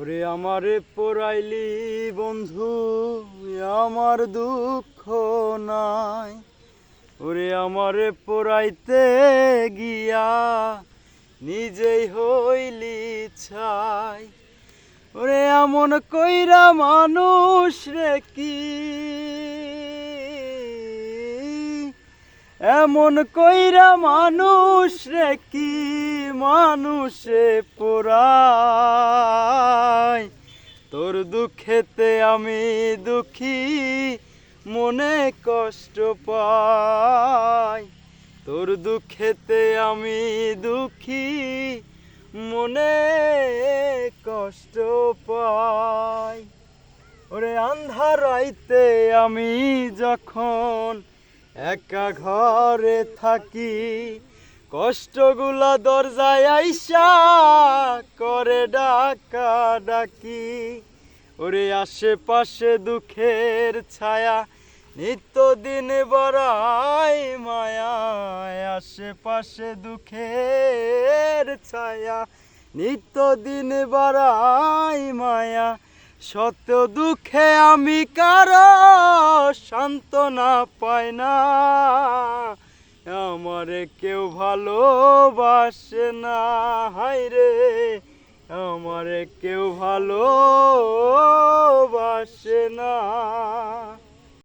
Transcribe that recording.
ওরে আমারে পড়াইলি বন্ধু আমার দুঃখ নাই। ওরে আমারে পড়াইতে গিয়া নিজেই হইলি ছাই। ওরে এমন কইরা মানুষ রে কি? এমন কইরা মানুষ রে কি? মানুষে তোর দুঃখেতে আমি দুঃখী, মনে কষ্ট পাই। তোর দুঃখেতে আমি দুঃখী, মনে কষ্ট পাই। ওরে আন্ধার রাইতে আমি যখন একা ঘরে থাকি, কষ্টগুলা দরজায় আইসা করে ডাকা ডাকি। ওরে আশেপাশে দুঃখের ছায়া, নিত্যদিন বড়াই মায়া, আশেপাশে দুঃখের ছায়া, নিত্যদিন বাড়াই মায়া, সত্য দুঃখে আমি কারও সান্ত্বনা পাই না। আমারে কেউ ভালোবাসে না হাই রে আমারে কেউ না